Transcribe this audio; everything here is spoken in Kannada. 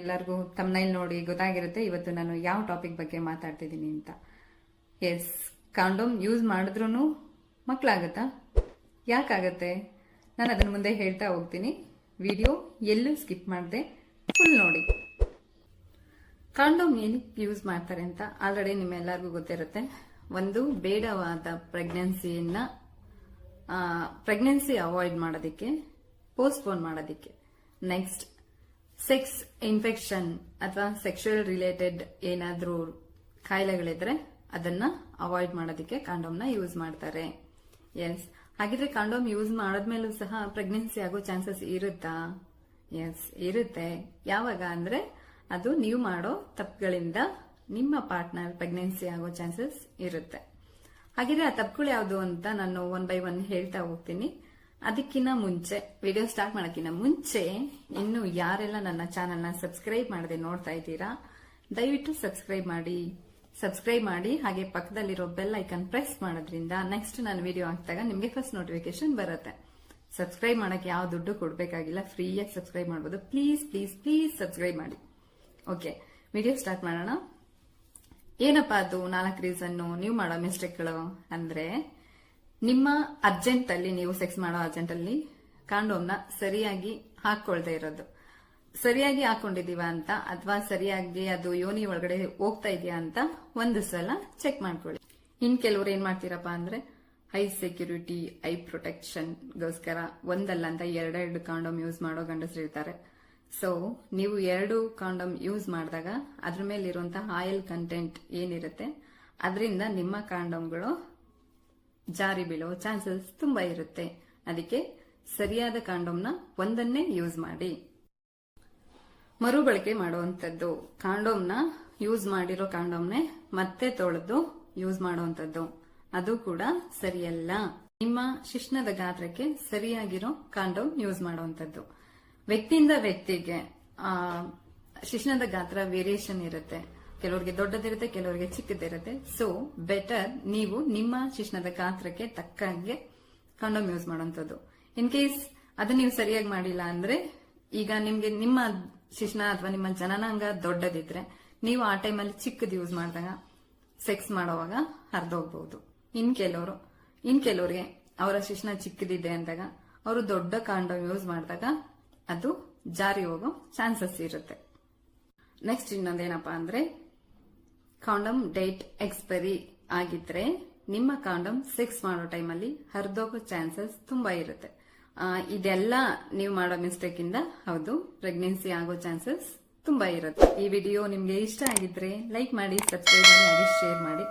ಎಲ್ಲರಿಗೂ ತಮ್ಮನೈಲ್ ನೋಡಿ ಗೊತ್ತಾಗಿರುತ್ತೆ. ಇವತ್ತು ನಾನು ಯಾವ ಟಾಪಿಕ್ ಬಗ್ಗೆ ಮಾತಾಡ್ತಿದ್ದೀನಿ ಅಂತ. ಎಸ್ ಕಾಂಡೋಮ್ ಯೂಸ್ ಮಾಡಿದ್ರೂ ಮಕ್ಕಳಾಗತ್ತಾ ಯಾಕಾಗತ್ತೆ? ನಾನು ಅದನ್ನ ಮುಂದೆ ಹೇಳ್ತಾ ಹೋಗ್ತೀನಿ. ವಿಡಿಯೋ ಎಲ್ಲೂ ಸ್ಕಿಪ್ ಮಾಡಿದೆ ಫುಲ್ ನೋಡಿ. ಕಾಂಡೋಮ್ ಏನಕ್ಕೆ ಯೂಸ್ ಮಾಡ್ತಾರೆ ಅಂತ ಆಲ್ರೆಡಿ ನಿಮ್ಮೆಲ್ಲರಿಗೂ ಗೊತ್ತಿರುತ್ತೆ. ಒಂದು ಬೇಡವಾದ ಪ್ರೆಗ್ನೆನ್ಸಿಯನ್ನ ಪ್ರೆಗ್ನೆನ್ಸಿ ಅವಾಯ್ಡ್ ಮಾಡೋದಕ್ಕೆ ಪೋಸ್ಟ್ಪೋನ್ ಮಾಡೋದಕ್ಕೆ. ನೆಕ್ಸ್ಟ್ ಸೆಕ್ಸ್ ಇನ್ಫೆಕ್ಷನ್ ಅಥವಾ ಸೆಕ್ಷುಯಲ್ ರಿಲೇಟೆಡ್ ಏನಾದರೂ ಕಾಯಿಲೆಗಳಿದ್ರೆ ಅದನ್ನ ಅವಾಯ್ಡ್ ಮಾಡೋದಕ್ಕೆ ಕಾಂಡೋಮ್ನ ಯೂಸ್ ಮಾಡ್ತಾರೆ. ಎಸ್ ಹಾಗಿದ್ರೆ ಕಾಂಡೋಮ್ ಯೂಸ್ ಮಾಡಿದ್ಮೇಲೂ ಸಹ ಪ್ರೆಗ್ನೆನ್ಸಿ ಆಗೋ ಚಾನ್ಸಸ್ ಇರುತ್ತಾ? ಎಸ್ ಇರುತ್ತೆ. ಯಾವಾಗ ಅಂದ್ರೆ ಅದು ನೀವು ಮಾಡೋ ತಪ್ಪುಗಳಿಂದ ನಿಮ್ಮ ಪಾರ್ಟ್ನರ್ ಪ್ರೆಗ್ನೆನ್ಸಿ ಆಗೋ ಚಾನ್ಸಸ್ ಇರುತ್ತೆ. ಹಾಗಿದ್ರೆ ಆ ತಪ್ಪುಗಳು ಯಾವುದು ಅಂತ ನಾನು ಒನ್ ಬೈ ಒನ್ ಹೇಳ್ತಾ ಹೋಗ್ತೀನಿ. ಅದಕ್ಕಿಂತ ಮುಂಚೆ ವಿಡಿಯೋ ಸ್ಟಾರ್ಟ್ ಮಾಡೋಕ್ಕಿಂತ ಮುಂಚೆ, ಇನ್ನು ಯಾರೆಲ್ಲ ನನ್ನ ಚಾನೆಲ್ನ ಸಬ್ಸ್ಕ್ರೈಬ್ ಮಾಡದೆ ನೋಡ್ತಾ ಇದ್ದೀರಾ, ದಯವಿಟ್ಟು ಸಬ್ಸ್ಕ್ರೈಬ್ ಮಾಡಿ. ಸಬ್ಸ್ಕ್ರೈಬ್ ಮಾಡಿ, ಹಾಗೆ ಪಕ್ಕದಲ್ಲಿರೋ ಬೆಲ್ ಐಕನ್ ಪ್ರೆಸ್ ಮಾಡೋದ್ರಿಂದ ನೆಕ್ಸ್ಟ್ ನಾನು ವಿಡಿಯೋ ಹಾಕಿದಾಗ ನಿಮಗೆ ಫಸ್ಟ್ ನೋಟಿಫಿಕೇಶನ್ ಬರುತ್ತೆ. ಸಬ್ಸ್ಕ್ರೈಬ್ ಮಾಡೋಕ್ಕೆ ಯಾವ ದುಡ್ಡು ಕೊಡಬೇಕಾಗಿಲ್ಲ ಫ್ರೀಯಾಗಿ ಸಬ್ಸ್ಕ್ರೈಬ್ ಮಾಡ್ಬೋದು. ಪ್ಲೀಸ್ ಪ್ಲೀಸ್ ಪ್ಲೀಸ್ ಸಬ್ಸ್ಕ್ರೈಬ್ ಮಾಡಿ. ಓಕೆ ವಿಡಿಯೋ ಸ್ಟಾರ್ಟ್ ಮಾಡೋಣ. ಏನಪ್ಪಾ ಅದು ನಾಲ್ಕು ರೀಸನ್ನು ನೀವು ಮಾಡೋ ಮಿಸ್ಟೇಕ್ಗಳು ಅಂದ್ರೆ ನಿಮ್ಮ ಅರ್ಜೆಂಟ್ ಅಲ್ಲಿ ನೀವು ಸೆಕ್ಸ್ ಮಾಡೋ ಅರ್ಜೆಂಟ್ ಅಲ್ಲಿ ಕಾಂಡೋಮ್ನ ಸರಿಯಾಗಿ ಹಾಕೊಳ್ದೆ ಇರೋದು. ಸರಿಯಾಗಿ ಹಾಕೊಂಡಿದೀವ ಅಂತ ಅಥವಾ ಸರಿಯಾಗಿ ಅದು ಯೋನಿ ಒಳಗಡೆ ಹೋಗ್ತಾ ಇದೆಯಾ ಅಂತ ಒಂದು ಸಲ ಚೆಕ್ ಮಾಡ್ಕೊಳ್ಳಿ. ಇನ್ ಕೆಲವರು ಏನ್ ಮಾಡ್ತೀರಪ್ಪ ಅಂದ್ರೆ ಹೈ ಸೆಕ್ಯೂರಿಟಿ ಐ ಪ್ರೊಟೆಕ್ಷನ್ ಗೋಸ್ಕರ ಒಂದಲ್ಲ ಅಂತ ಎರಡೆರಡು ಕಾಂಡೋಮ್ ಯೂಸ್ ಮಾಡೋ ಗಂಡಸರು ಇರ್ತಾರೆ. ಸೊ ನೀವು ಎರಡು ಕಾಂಡೋಮ್ ಯೂಸ್ ಮಾಡಿದಾಗ ಅದ್ರ ಮೇಲೆ ಇರುವಂತಹ ಆಯಿಲ್ ಕಂಟೆಂಟ್ ಏನಿರುತ್ತೆ, ಅದರಿಂದ ನಿಮ್ಮ ಕಾಂಡೋಮ್ಗಳು ಜಾರಿ ಬೀಳೋ ಚಾನ್ಸಸ್ ತುಂಬಾ ಇರುತ್ತೆ. ಅದಕ್ಕೆ ಸರಿಯಾದ ಕಾಂಡೋಮ್ನ ಒಂದನ್ನೇ ಯೂಸ್ ಮಾಡಿ. ಮರುಬಳಕೆ ಮಾಡುವಂಥದ್ದು. ಕಾಂಡೋಮ್ನ ಯೂಸ್ ಮಾಡಿರೋ ಕಾಂಡೋಮ್ನೆ ಮತ್ತೆ ತೊಳೆದು ಯೂಸ್ ಮಾಡುವಂಥದ್ದು. ಅದು ಕೂಡ ಸರಿಯಲ್ಲ. ನಿಮ್ಮ ಶಿಶ್ನದ ಗಾತ್ರಕ್ಕೆ ಸರಿಯಾಗಿರೋ ಕಾಂಡೋಮ್ ಯೂಸ್ ಮಾಡುವಂಥದ್ದು. ವ್ಯಕ್ತಿಯಿಂದ ವ್ಯಕ್ತಿಗೆ ಆ, ಶಿಶ್ನದ ಗಾತ್ರ ವೇರಿಯೇಷನ್ ಇರುತ್ತೆ. ಕೆಲವರಿಗೆ ದೊಡ್ಡದಿರುತ್ತೆ, ಕೆಲವರಿಗೆ ಚಿಕ್ಕದಿರುತ್ತೆ. ಸೊ ಬೆಟರ್ ನೀವು ನಿಮ್ಮ ಶಿಶ್ನದ ಗಾತ್ರಕ್ಕೆ ತಕ್ಕಂಗೆ ಕಂಡೋಮ್ ಯೂಸ್ ಮಾಡುವಂಥದ್ದು. ಇನ್ ಕೇಸ್ ಅದನ್ನ ನೀವು ಸರಿಯಾಗಿ ಮಾಡಿಲ್ಲ ಅಂದ್ರೆ, ಈಗ ನಿಮ್ಗೆ ನಿಮ್ಮ ಶಿಶ್ನ ಅಥವಾ ನಿಮ್ಮ ಜನನಾಂಗ ದೊಡ್ಡದಿದ್ರೆ, ನೀವು ಆ ಟೈಮಲ್ಲಿ ಚಿಕ್ಕದು ಯೂಸ್ ಮಾಡಿದಾಗ ಸೆಕ್ಸ್ ಮಾಡುವಾಗ ಹರಿದೋಗ್ಬಹುದು ಇನ್ ಕೆಲವರು, ಇನ್ ಕೆಲವರಿಗೆ ಅವರ ಶಿಶ್ನ ಚಿಕ್ಕದಿದೆ ಅಂದಾಗ, ಅವರು ದೊಡ್ಡ ಕಾಂಡೋಮ್ ಯೂಸ್ ಮಾಡಿದಾಗ ಅದು ಜಾರಿ ಹೋಗೋ ಚಾನ್ಸಸ್ ಇರುತ್ತೆ. ನೆಕ್ಸ್ಟ್ ಇನ್ನೊಂದೇನಪ್ಪಾ ಅಂದ್ರೆ ಕಾಂಡಮ್ ಡೇಟ್ ಎಕ್ಸ್ಪೈರಿ ಆಗಿದ್ರೆ ನಿಮ್ಮ ಕಾಂಡಮ್ ಸೆಕ್ಸ್ ಮಾಡೋ ಟೈಮಲ್ಲಿ ಹರಿದೋಗೋ ಚಾನ್ಸಸ್ ತುಂಬಾ ಇರುತ್ತೆ. ಇದೆಲ್ಲ ನೀವು ಮಾಡೋ ಮಿಸ್ಟೇಕ್ ಇಂದ ಹೌದು, ಪ್ರೆಗ್ನೆನ್ಸಿ ಆಗೋ ಚಾನ್ಸಸ್ ತುಂಬಾ ಇರುತ್ತೆ. ಈ ವಿಡಿಯೋ ನಿಮ್ಗೆ ಇಷ್ಟ ಆಗಿದ್ರೆ ಲೈಕ್ ಮಾಡಿ, ಸಬ್ಸ್ಕ್ರೈಬ್ ಮಾಡಿ, ಹಾಗೆ ಶೇರ್ ಮಾಡಿ.